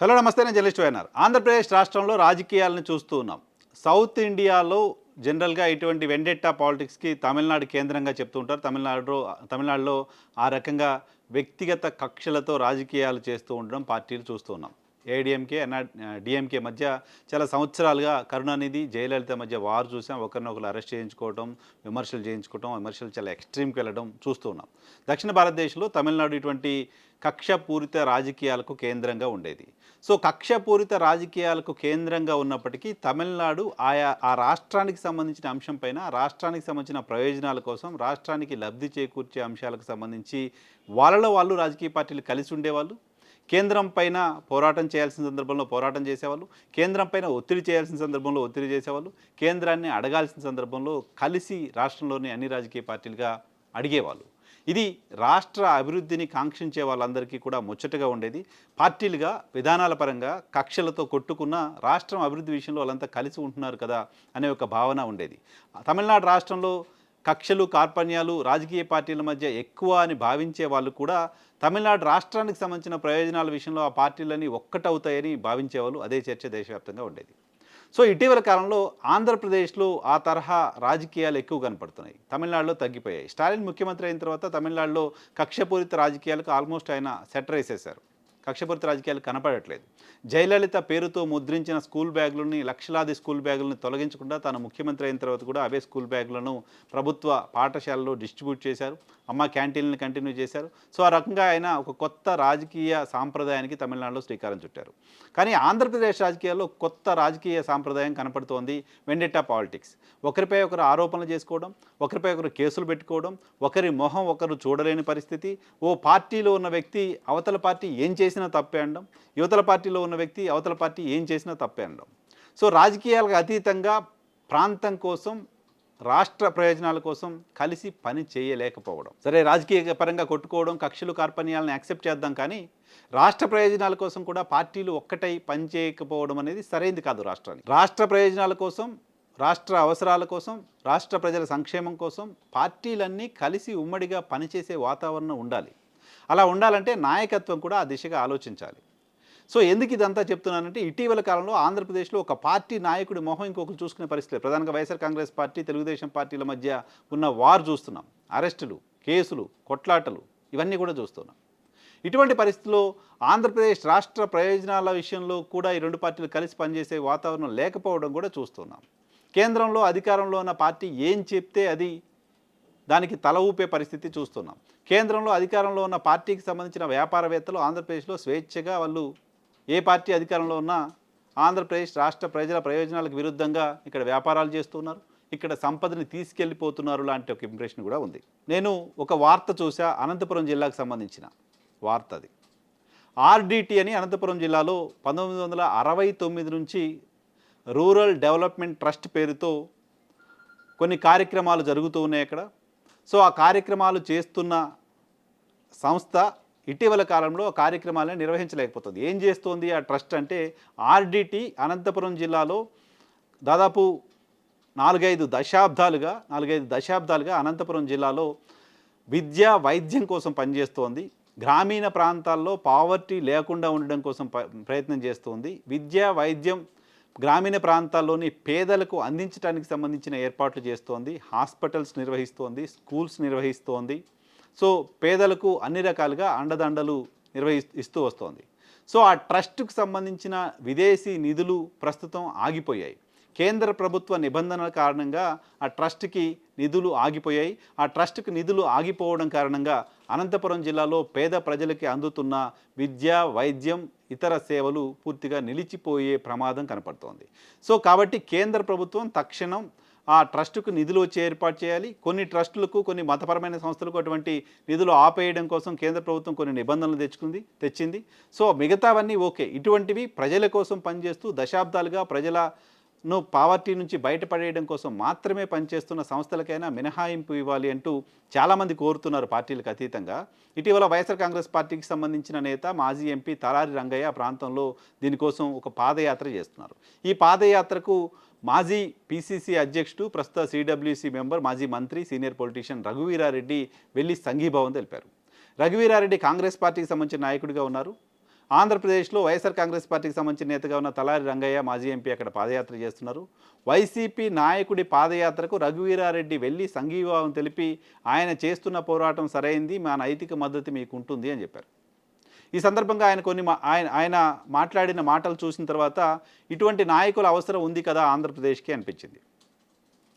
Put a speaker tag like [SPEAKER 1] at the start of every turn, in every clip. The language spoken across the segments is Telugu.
[SPEAKER 1] హలో నమస్తే నేను జర్నలిస్ట్ వైఎన్ఆర్. ఆంధ్రప్రదేశ్ రాష్ట్రంలో రాజకీయాలను చూస్తూ ఉన్నాం. సౌత్ ఇండియాలో జనరల్గా ఇటువంటి వెండెట్టా పాలిటిక్స్కి తమిళనాడు కేంద్రంగా చెప్తూ ఉంటారు. తమిళనాడు తమిళనాడులో ఆ రకంగా వ్యక్తిగత కక్షలతో రాజకీయాలు చేస్తూ ఉండడం పార్టీలు చూస్తూ ఉన్నాం. ఏడిఎంకే ఎన్ఆర్ డిఎంకే మధ్య చాలా సంవత్సరాలుగా కరుణానిధి జయలలిత మధ్య వారు చూసాం. ఒకరినొకరు అరెస్ట్ చేయించుకోవడం విమర్శలు చేయించుకోవడం విమర్శలు చాలా ఎక్స్ట్రీమ్కి వెళ్ళడం చూస్తూ ఉన్నాం. దక్షిణ భారతదేశంలో తమిళనాడు ఇటువంటి కక్షపూరిత రాజకీయాలకు కేంద్రంగా ఉండేది. సో కక్షపూరిత రాజకీయాలకు కేంద్రంగా ఉన్నప్పటికీ తమిళనాడు ఆయా ఆ రాష్ట్రానికి సంబంధించిన అంశం పైన రాష్ట్రానికి సంబంధించిన ప్రయోజనాల కోసం రాష్ట్రానికి లబ్ధి చేకూర్చే అంశాలకు సంబంధించి వాళ్ళలో వాళ్ళు రాజకీయ పార్టీలు కలిసి ఉండేవాళ్ళు. కేంద్రం పైన పోరాటం చేయాల్సిన సందర్భంలో పోరాటం చేసేవాళ్ళు కేంద్రం పైన ఒత్తిడి చేయాల్సిన సందర్భంలో ఒత్తిడి చేసేవాళ్ళు కేంద్రాన్ని అడగాల్సిన సందర్భంలో కలిసి రాష్ట్రంలోని అన్ని రాజకీయ పార్టీలుగా అడిగేవాళ్ళు. ఇది రాష్ట్ర అభివృద్ధిని కాంక్షించే వాళ్ళందరికీ కూడా ముచ్చటగా ఉండేది. పార్టీలుగా విధానాల పరంగా కక్షలతో కొట్టుకున్న రాష్ట్రం అభివృద్ధి విషయంలో వాళ్ళంతా కలిసి ఉంటున్నారు కదా అనే ఒక భావన ఉండేది. తమిళనాడు రాష్ట్రంలో కక్షలు కార్పణ్యాలు రాజకీయ పార్టీల మధ్య ఎక్కువ అని భావించే వాళ్ళు కూడా తమిళనాడు రాష్ట్రానికి సంబంధించిన ప్రయోజనాల విషయంలో ఆ పార్టీలన్నీ ఒక్కటవుతాయని భావించేవాళ్ళు అదే చర్చ దేశవ్యాప్తంగా ఉండేది. సో ఇటీవల కాలంలో ఆంధ్రప్రదేశ్లో ఆ తరహా రాజకీయాలు ఎక్కువ కనపడుతున్నాయి. తమిళనాడులో తగ్గిపోయాయి. స్టాలిన్ ముఖ్యమంత్రి అయిన తర్వాత తమిళనాడులో కక్షపూరిత రాజకీయాలకు ఆల్మోస్ట్ ఆయన సెటర్ వేసేశారు కక్షపూరిత రాజకీయాలు కనపడట్లేదు. జయలలిత పేరుతో ముద్రించిన స్కూల్ బ్యాగులని లక్షలాది స్కూల్ బ్యాగులను తొలగించకుండా తాను ముఖ్యమంత్రి అయిన తర్వాత కూడా అవే స్కూల్ బ్యాగులను ప్రభుత్వ పాఠశాలలో డిస్ట్రిబ్యూట్ చేశారు. అమ్మ క్యాంటీన్లను కంటిన్యూ చేశారు. సో ఆ రకంగా ఆయన ఒక కొత్త రాజకీయ సాంప్రదాయానికి తమిళనాడులో శ్రీకారం చుట్టారు. కానీ ఆంధ్రప్రదేశ్ రాజకీయాల్లో కొత్త రాజకీయ సాంప్రదాయం కనపడుతోంది వెండెట్టా పాలిటిక్స్. ఒకరిపై ఒకరు ఆరోపణలు చేసుకోవడం ఒకరిపై ఒకరు కేసులు పెట్టుకోవడం ఒకరి మొహం ఒకరు చూడలేని పరిస్థితి. ఓ పార్టీలో ఉన్న వ్యక్తి అవతల పార్టీ ఏం చేసినా తప్పే అనడం యువతల పార్టీలో ఉన్న వ్యక్తి అవతల పార్టీ ఏం చేసినా తప్పే అనడం సో రాజకీయాలకు అతీతంగా ప్రాంతం కోసం రాష్ట్ర ప్రయోజనాల కోసం కలిసి పని చేయలేకపోవడం. సరే రాజకీయ పరంగా కొట్టుకోవడం కక్షలు కార్పణ్యాలను యాక్సెప్ట్ చేద్దాం కానీ రాష్ట్ర ప్రయోజనాల కోసం కూడా పార్టీలు ఒక్కటై పనిచేయకపోవడం అనేది సరైంది కాదు రాష్ట్రానికి. రాష్ట్ర ప్రయోజనాల కోసం రాష్ట్ర అవసరాల కోసం రాష్ట్ర ప్రజల సంక్షేమం కోసం పార్టీలన్నీ కలిసి ఉమ్మడిగా పనిచేసే వాతావరణం ఉండాలి. అలా ఉండాలంటే నాయకత్వం కూడా ఆ దిశగా ఆలోచించాలి. సో ఎందుకు ఇదంతా చెప్తున్నానంటే ఇటీవల కాలంలో ఆంధ్రప్రదేశ్లో ఒక పార్టీ నాయకుడి మొహం ఇంకొకరు చూసుకునే పరిస్థితి ప్రధానంగా వైఎస్ఆర్ కాంగ్రెస్ పార్టీ తెలుగుదేశం పార్టీల మధ్య ఉన్న వార్ చూస్తున్నాం. అరెస్టులు కేసులు కొట్లాటలు ఇవన్నీ కూడా చూస్తున్నాం. ఇటువంటి పరిస్థితుల్లో ఆంధ్రప్రదేశ్ రాష్ట్ర ప్రయోజనాల విషయంలో కూడా ఈ రెండు పార్టీలు కలిసి పనిచేసే వాతావరణం లేకపోవడం కూడా చూస్తున్నాం. కేంద్రంలో అధికారంలో ఉన్న పార్టీ ఏం చెప్తే అది దానికి తల ఊపే పరిస్థితి చూస్తున్నాం. కేంద్రంలో అధికారంలో ఉన్న పార్టీకి సంబంధించిన వ్యాపారవేత్తలు ఆంధ్రప్రదేశ్లో స్వేచ్ఛగా వాళ్ళు ఏ పార్టీ అధికారంలో ఉన్నా ఆంధ్రప్రదేశ్ రాష్ట్ర ప్రజల ప్రయోజనాలకు విరుద్ధంగా ఇక్కడ వ్యాపారాలు చేస్తున్నారు. ఇక్కడ సంపదని తీసుకెళ్ళిపోతున్నారు లాంటి ఒక ఇంప్రెషన్ కూడా ఉంది. నేను ఒక వార్త చూసా అనంతపురం జిల్లాకు సంబంధించిన వార్త అది. ఆర్డిటి అని అనంతపురం జిల్లాలో పంతొమ్మిది వందల అరవై తొమ్మిది నుంచి రూరల్ డెవలప్మెంట్ ట్రస్ట్ పేరుతో కొన్ని కార్యక్రమాలు జరుగుతూ ఉన్నాయి అక్కడ. సో ఆ కార్యక్రమాలు చేస్తున్న సంస్థ ఇటీవల కాలంలో కార్యక్రమాలను నిర్వహించలేకపోతుంది. ఏం చేస్తోంది ఆ ట్రస్ట్ అంటే ఆర్డిటి అనంతపురం జిల్లాలో దాదాపు నాలుగైదు దశాబ్దాలుగా నాలుగైదు దశాబ్దాలుగా అనంతపురం జిల్లాలో విద్య వైద్యం కోసం పనిచేస్తోంది. గ్రామీణ ప్రాంతాల్లో పావర్టీ లేకుండా ఉండడం కోసం ప- ప్రయత్నం చేస్తోంది. విద్య వైద్యం గ్రామీణ ప్రాంతాల్లోని పేదలకు అందించడానికి సంబంధించిన ఏర్పాట్లు చేస్తోంది. హాస్పిటల్స్ నిర్వహిస్తోంది స్కూల్స్ నిర్వహిస్తోంది. సో పేదలకు అన్ని రకాలుగా అండదండలు నిర్వహి ఇస్తూ వస్తోంది. సో ఆ ట్రస్ట్కు సంబంధించిన విదేశీ నిధులు ప్రస్తుతం ఆగిపోయాయి. కేంద్ర ప్రభుత్వ నిబంధనల కారణంగా ఆ ట్రస్ట్కి నిధులు ఆగిపోయాయి. ఆ ట్రస్ట్కి నిధులు ఆగిపోవడం కారణంగా అనంతపురం జిల్లాలో పేద ప్రజలకి అందుతున్న విద్య వైద్యం ఇతర సేవలు పూర్తిగా నిలిచిపోయే ప్రమాదం కనపడుతోంది. సో కాబట్టి కేంద్ర ప్రభుత్వం తక్షణం ఆ ట్రస్టుకు నిధులు వచ్చి ఏర్పాటు చేయాలి. కొన్ని ట్రస్టులకు కొన్ని మతపరమైన సంస్థలకు అటువంటి నిధులు ఆపేయడం కోసం కేంద్ర ప్రభుత్వం కొన్ని నిబంధనలు తెచ్చుకుంది తెచ్చింది. సో మిగతావన్నీ ఓకే. ఇటువంటివి ప్రజల కోసం పనిచేస్తూ దశాబ్దాలుగా ప్రజలను పావర్టీ నుంచి బయటపడేయడం కోసం మాత్రమే పనిచేస్తున్న సంస్థలకైనా మినహాయింపు ఇవ్వాలి అంటూ చాలామంది కోరుతున్నారు పార్టీలకు అతీతంగా. ఇటీవల వైఎస్ఆర్ కాంగ్రెస్ పార్టీకి సంబంధించిన నేత మాజీ ఎంపీ తలారి రంగయ్య ప్రాంతంలో దీనికోసం ఒక పాదయాత్ర చేస్తున్నారు. ఈ పాదయాత్రకు మాజీ పిసిసి అధ్యక్షుడు ప్రస్తుత సిడబ్ల్యూసీ మెంబర్ మాజీ మంత్రి సీనియర్ పొలిటీషియన్ రఘువీరారెడ్డి వెళ్ళి సంఘీభావం తెలిపారు. రఘువీరారెడ్డి కాంగ్రెస్ పార్టీకి సంబంధించిన నాయకుడిగా ఉన్నారు. ఆంధ్రప్రదేశ్లో వైఎస్ఆర్ కాంగ్రెస్ పార్టీకి సంబంధించిన నేతగా ఉన్న తలారి రంగయ్య మాజీ ఎంపీ అక్కడ పాదయాత్ర చేస్తున్నారు. వైసీపీ నాయకుడి పాదయాత్రకు రఘువీరారెడ్డి వెళ్ళి సంఘీభావం తెలిపి ఆయన చేస్తున్న పోరాటం సరైంది మా నైతిక మద్దతు మీకు ఉంటుంది అని చెప్పారు. ఈ సందర్భంగా ఆయన కొన్ని మా- ఆయన ఆయన మాట్లాడిన మాటలు చూసిన తర్వాత ఇటువంటి నాయకుల అవసరం ఉంది కదా ఆంధ్రప్రదేశ్కి అనిపించింది.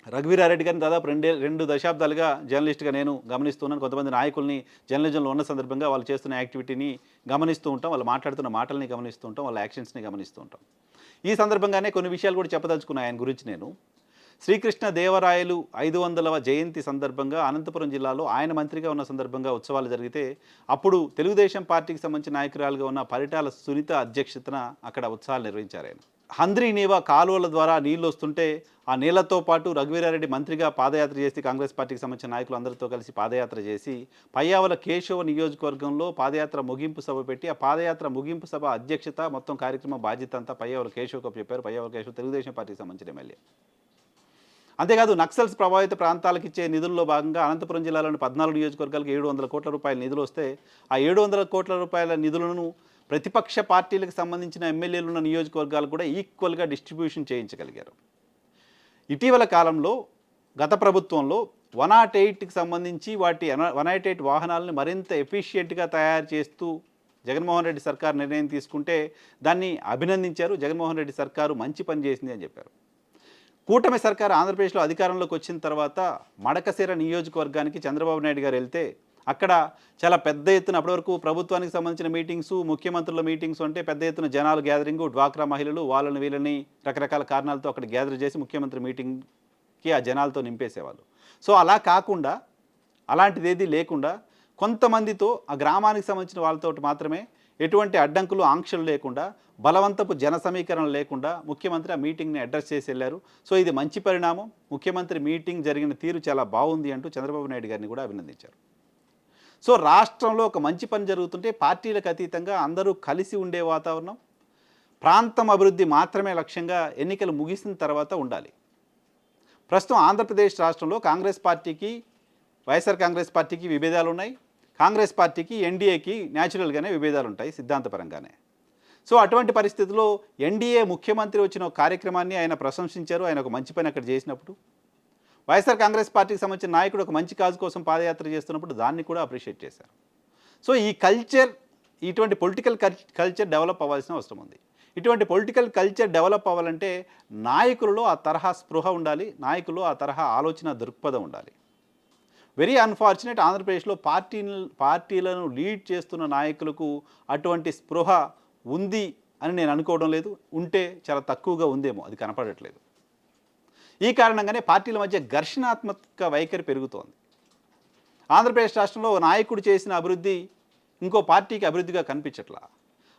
[SPEAKER 1] రఘువీరారెడ్డి గారిని దాదాపు రెండే రెండు దశాబ్దాలుగా జర్నలిస్ట్గా నేను గమనిస్తున్నాను. కొంతమంది నాయకుల్ని జర్నలిజంలో ఉన్న సందర్భంగా వాళ్ళు చేస్తున్న యాక్టివిటీని గమనిస్తూ ఉంటాం. వాళ్ళు మాట్లాడుతున్న మాటల్ని గమనిస్తూ ఉంటాం. వాళ్ళ యాక్షన్స్ని గమనిస్తూ ఉంటాం. ఈ సందర్భంగానే కొన్ని విషయాలు కూడా చెప్పదలుచుకున్నాను ఆయన గురించి నేను. శ్రీకృష్ణ దేవరాయలు ఐదు వందలవ జయంతి సందర్భంగా అనంతపురం జిల్లాలో ఆయన మంత్రిగా ఉన్న సందర్భంగా ఉత్సవాలు జరిగితే అప్పుడు తెలుగుదేశం పార్టీకి సంబంధించిన నాయకురాలుగా ఉన్న పరిటాల సునీత అధ్యక్షతన అక్కడ ఉత్సవాలు నిర్వహించారు ఆయన. హంద్రీ నీవా కాలువల ద్వారా నీళ్ళు వస్తుంటే ఆ నీళ్ళతో పాటు రఘువీరారెడ్డి మంత్రిగా పాదయాత్ర చేసి కాంగ్రెస్ పార్టీకి సంబంధించిన నాయకులు అందరితో కలిసి పాదయాత్ర చేసి పయ్యావల కేశవ నియోజకవర్గంలో పాదయాత్ర ముగింపు సభ పెట్టి ఆ పాదయాత్ర ముగింపు సభ అధ్యక్షత మొత్తం కార్యక్రమ బాధ్యత అంతా పయ్యావల కేశవకు చెప్పారు. పయ్యావల కేశవ్ తెలుగుదేశం పార్టీకి సంబంధించిన ఎమ్మెల్యే. అంతేకాదు నక్సల్స్ ప్రభావిత ప్రాంతాలకు ఇచ్చే నిధుల్లో భాగంగా అనంతపురం జిల్లాలోని పద్నాలుగు నియోజకవర్గాలకు ఏడు వందల కోట్ల రూపాయల నిధులు వస్తే ఆ ఏడు వందల కోట్ల రూపాయల నిధులను ప్రతిపక్ష పార్టీలకు సంబంధించిన ఎమ్మెల్యేలు ఉన్న నియోజకవర్గాలు కూడా ఈక్వల్గా డిస్ట్రిబ్యూషన్ చేయించగలిగారు. ఇటీవల కాలంలో గత ప్రభుత్వంలో వన్ నాట్ ఎయిట్కి సంబంధించి వాటి వన్ నాట్ ఎయిట్ వాహనాలను మరింత ఎఫిషియెంట్గా తయారు చేస్తూ జగన్మోహన్ రెడ్డి సర్కార్ నిర్ణయం తీసుకుంటే దాన్ని అభినందించారు. జగన్మోహన్ రెడ్డి సర్కారు మంచి పని చేసింది అని చెప్పారు. కూటమి సర్కార్ ఆంధ్రప్రదేశ్లో అధికారంలోకి వచ్చిన తర్వాత మడకశిర నియోజకవర్గానికి చంద్రబాబు నాయుడు గారు వెళ్తే అక్కడ చాలా పెద్ద ఎత్తున అప్పటివరకు ప్రభుత్వానికి సంబంధించిన మీటింగ్స్ ముఖ్యమంత్రుల మీటింగ్స్ అంటే పెద్ద ఎత్తున జనాలు గ్యాదరింగ్ డ్వాక్రా మహిళలు వాళ్ళని వీళ్ళని రకరకాల కారణాలతో అక్కడ గ్యాదర్ చేసి ముఖ్యమంత్రి మీటింగ్కి ఆ జనాలతో నింపేసేవాళ్ళు. సో అలా కాకుండా అలాంటిది ఏది లేకుండా కొంతమందితో ఆ గ్రామానికి సంబంధించిన వాళ్ళతో మాత్రమే ఎటువంటి అడ్డంకులు ఆంక్షలు లేకుండా బలవంతపు జన సమీకరణ లేకుండా ముఖ్యమంత్రి ఆ మీటింగ్ని అడ్రస్ చేసి వెళ్ళారు. సో ఇది మంచి పరిణామం. ముఖ్యమంత్రి మీటింగ్ జరిగిన తీరు చాలా బాగుంది అంటూ చంద్రబాబు నాయుడు గారిని కూడా అభినందించారు. సో రాష్ట్రంలో ఒక మంచి పని జరుగుతుంటే పార్టీలకు అతీతంగా అందరూ కలిసి ఉండే వాతావరణం ప్రాంతం అభివృద్ధి మాత్రమే లక్ష్యంగా ఎన్నికలు ముగిసిన తర్వాత ఉండాలి. ప్రస్తుతం ఆంధ్రప్రదేశ్ రాష్ట్రంలో కాంగ్రెస్ పార్టీకి వైఎస్ఆర్ కాంగ్రెస్ పార్టీకి విభేదాలు ఉన్నాయి. కాంగ్రెస్ పార్టీకి ఎన్డీఏకి న్యాచురల్గానే విభేదాలు ఉంటాయి సిద్ధాంతపరంగానే. సో అటువంటి పరిస్థితుల్లో ఎన్డీఏ ముఖ్యమంత్రి వచ్చిన కార్యక్రమాన్ని ఆయన ప్రశంసించారు. ఆయన ఒక మంచి పని అక్కడ చేసినప్పుడు వైఎస్ఆర్ కాంగ్రెస్ పార్టీకి సంబంధించిన నాయకుడు ఒక మంచి కాజు కోసం పాదయాత్ర చేస్తున్నప్పుడు దాన్ని కూడా అప్రిషియేట్ చేశారు. సో ఈ కల్చర్ ఇటువంటి పొలిటికల్ కల్చర్ డెవలప్ అవ్వాల్సిన అవసరం ఉంది. ఇటువంటి పొలిటికల్ కల్చర్ డెవలప్ అవ్వాలంటే నాయకులలో ఆ తరహా స్పృహ ఉండాలి నాయకులు ఆ తరహా ఆలోచన దృక్పథం ఉండాలి. వెరీ అన్ఫార్చునేట్ ఆంధ్రప్రదేశ్లో పార్టీ పార్టీలను లీడ్ చేస్తున్న నాయకులకు అటువంటి స్పృహ ఉంది అని నేను అనుకోవడం లేదు. ఉంటే చాలా తక్కువగా ఉందేమో అది కనపడట్లేదు. ఈ కారణంగానే పార్టీల మధ్య ఘర్షణాత్మక వైఖరి పెరుగుతోంది. ఆంధ్రప్రదేశ్ రాష్ట్రంలో ఓ నాయకుడు చేసిన అభివృద్ధి ఇంకో పార్టీకి అభివృద్ధిగా కనిపించట్లా.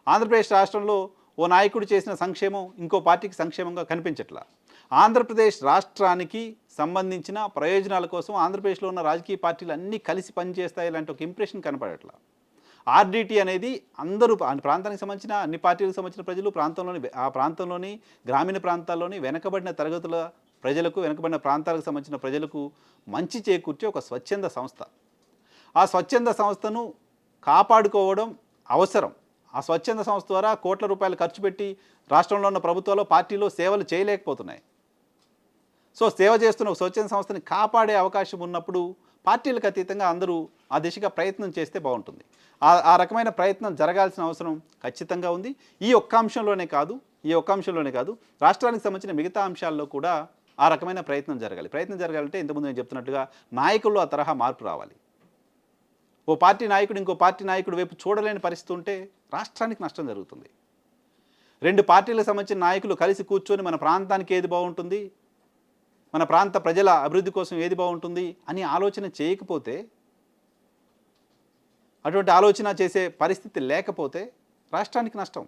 [SPEAKER 1] ఆంధ్రప్రదేశ్ రాష్ట్రంలో ఓ నాయకుడు చేసిన సంక్షేమం ఇంకో పార్టీకి సంక్షేమంగా కనిపించట్లా. ఆంధ్రప్రదేశ్ రాష్ట్రానికి సంబంధించిన ప్రయోజనాల కోసం ఆంధ్రప్రదేశ్లో ఉన్న రాజకీయ పార్టీలు అన్నీ కలిసి పనిచేస్తాయి ఇలాంటి ఒక ఇంప్రెషన్ కనపడట్లా. ఆర్డీటీ అనేది అందరూ ఆ ప్రాంతానికి సంబంధించిన అన్ని పార్టీలకు సంబంధించిన ప్రజలు ప్రాంతంలోని ఆ ప్రాంతంలోని గ్రామీణ ప్రాంతాల్లోని వెనకబడిన తరగతుల ప్రజలకు వెనకబడిన ప్రాంతాలకు సంబంధించిన ప్రజలకు మంచి చేకూర్చే ఒక స్వచ్ఛంద సంస్థ. ఆ స్వచ్ఛంద సంస్థను కాపాడుకోవడం అవసరం. ఆ స్వచ్ఛంద సంస్థ ద్వారా కోట్ల రూపాయలు ఖర్చు పెట్టి రాష్ట్రంలో ఉన్న ప్రభుత్వాలు పార్టీలో సేవలు చేయలేకపోతున్నాయి. సో సేవ చేస్తున్న ఒక స్వచ్ఛంద సంస్థని కాపాడే అవకాశం ఉన్నప్పుడు పార్టీలకు అతీతంగా అందరూ ఆ దిశగా ప్రయత్నం చేస్తే బాగుంటుంది. ఆ ఆ రకమైన ప్రయత్నం జరగాల్సిన అవసరం ఖచ్చితంగా ఉంది. ఈ ఒక్క అంశంలోనే కాదు ఈ ఒక్క అంశంలోనే కాదు రాష్ట్రానికి సంబంధించిన మిగతా అంశాల్లో కూడా ఆ రకమైన ప్రయత్నం జరగాలి. ప్రయత్నం జరగాలంటే ఇంతకుముందు నేను చెప్తున్నట్టుగా నాయకుల్లో ఆ తరహా మార్పు రావాలి. ఓ పార్టీ నాయకుడు ఇంకో పార్టీ నాయకుడు వైపు చూడలేని పరిస్థితి ఉంటే రాష్ట్రానికి నష్టం జరుగుతుంది. రెండు పార్టీలకు సంబంధించిన నాయకులు కలిసి కూర్చొని మన ప్రాంతానికి ఏది బాగుంటుంది? మన ప్రాంత ప్రజల అభివృద్ధి కోసం ఏది బాగుంటుంది? అని ఆలోచన చేయకపోతే అటువంటి ఆలోచన చేసే పరిస్థితి లేకపోతే రాష్ట్రానికి నష్టం.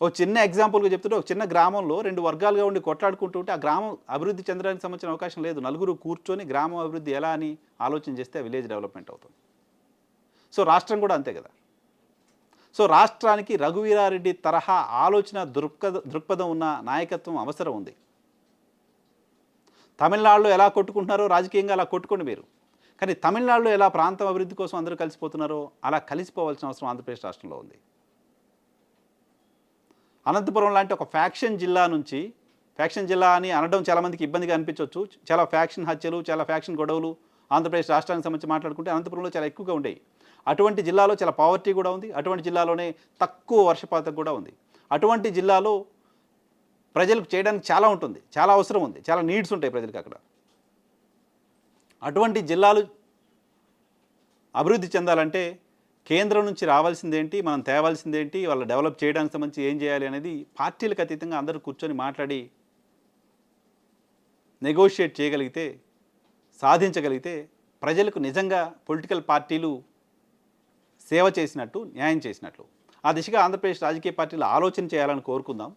[SPEAKER 1] ఓ చిన్న ఎగ్జాంపుల్గా చెప్తుంటే ఒక చిన్న గ్రామంలో రెండు వర్గాలుగా ఉండి కొట్లాడుకుంటూ ఉంటే ఆ గ్రామం అభివృద్ధి చెందడానికి సంబంధించిన అవకాశం లేదు. నలుగురు కూర్చొని గ్రామం అభివృద్ధి ఎలా అని ఆలోచన చేస్తే విలేజ్ డెవలప్మెంట్ అవుతుంది. సో రాష్ట్రం కూడా అంతే కదా. సో రాష్ట్రానికి రఘువీరారెడ్డి తరహా ఆలోచన దృక్పథ దృక్పథం ఉన్న నాయకత్వం అవసరం ఉంది. తమిళనాడులో ఎలా కొట్టుకుంటున్నారో రాజకీయంగా అలా కొట్టుకోండి మీరు. కానీ తమిళనాడులో ఎలా ప్రాంతం అభివృద్ధి కోసం అందరూ కలిసిపోతున్నారో అలా కలిసిపోవాల్సిన అవసరం ఆంధ్రప్రదేశ్ రాష్ట్రంలో ఉంది. అనంతపురం లాంటి ఒక ఫ్యాక్షన్ జిల్లా నుంచి ఫ్యాక్షన్ జిల్లా అని అనడం చాలామందికి ఇబ్బందిగా అనిపించవచ్చు చాలా ఫ్యాక్షన్ హత్యలు చాలా ఫ్యాక్షన్ గొడవలు ఆంధ్రప్రదేశ్ రాష్ట్రానికి సంబంధించి మాట్లాడుకుంటే అనంతపురంలో చాలా ఎక్కువగా ఉండేవి అటువంటి జిల్లాలో చాలా పావర్టీ కూడా ఉంది. అటువంటి జిల్లాలోనే తక్కువ వర్షపాతం కూడా ఉంది. అటువంటి జిల్లాలో ప్రజలకు చేయడానికి చాలా ఉంటుంది. చాలా అవసరం ఉంది. చాలా నీడ్స్ ఉంటాయి ప్రజలకు అక్కడ. అటువంటి జిల్లాలు అభివృద్ధి చెందాలంటే కేంద్రం నుంచి రావాల్సిందేంటి మనం తేవాల్సిందేంటి వాళ్ళు డెవలప్ చేయడానికి సంబంధించి ఏం చేయాలి అనేది పార్టీలకు అతీతంగా అందరూ కూర్చొని మాట్లాడి నెగోషియేట్ చేయగలిగితే సాధించగలిగితే ప్రజలకు నిజంగా పొలిటికల్ పార్టీలు సేవ చేసినట్టు న్యాయం చేసినట్లు. ఆ దిశగా ఆంధ్రప్రదేశ్ రాజకీయ పార్టీలు ఆలోచన చేయాలని కోరుకుందాం.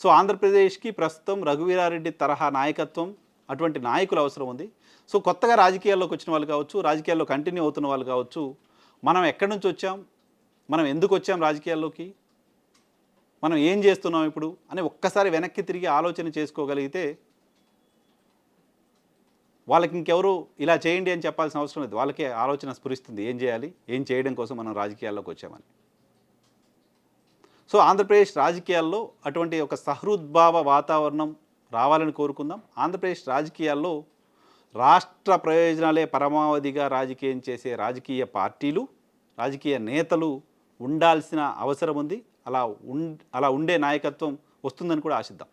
[SPEAKER 1] సో ఆంధ్రప్రదేశ్కి ప్రస్తుతం రఘువీరారెడ్డి తరహా నాయకత్వం అటువంటి నాయకులు అవసరం ఉంది. సో కొత్తగా రాజకీయాల్లోకి వచ్చిన వాళ్ళు కావచ్చు రాజకీయాల్లో కంటిన్యూ అవుతున్న వాళ్ళు కావచ్చు మనం ఎక్కడి నుంచి వచ్చాం? మనం ఎందుకు వచ్చాం రాజకీయాల్లోకి? మనం ఏం చేస్తున్నాం ఇప్పుడు? అని ఒక్కసారి వెనక్కి తిరిగి ఆలోచన చేసుకోగలిగితే వాళ్ళకి ఇంకెవరు ఇలా చేయండి అని చెప్పాల్సిన అవసరం లేదు. వాళ్ళకే ఆలోచన స్ఫురిస్తుంది. ఏం చేయాలి? ఏం చేయడం కోసం మనం రాజకీయాల్లోకి వచ్చామని. సో ఆంధ్రప్రదేశ్ రాజకీయాల్లో అటువంటి ఒక సహృద్భావ వాతావరణం రావాలని కోరుకుందాం. ఆంధ్రప్రదేశ్ రాజకీయాల్లో రాష్ట్ర ప్రయోజనాలే పరమావధిగా రాజకీయం చేసే రాజకీయ పార్టీలు రాజకీయ నేతలు ఉండాల్సిన అవసరం ఉంది. అలా ఉం అలా ఉండే నాయకత్వం వస్తుందని కూడా ఆశిద్దాం.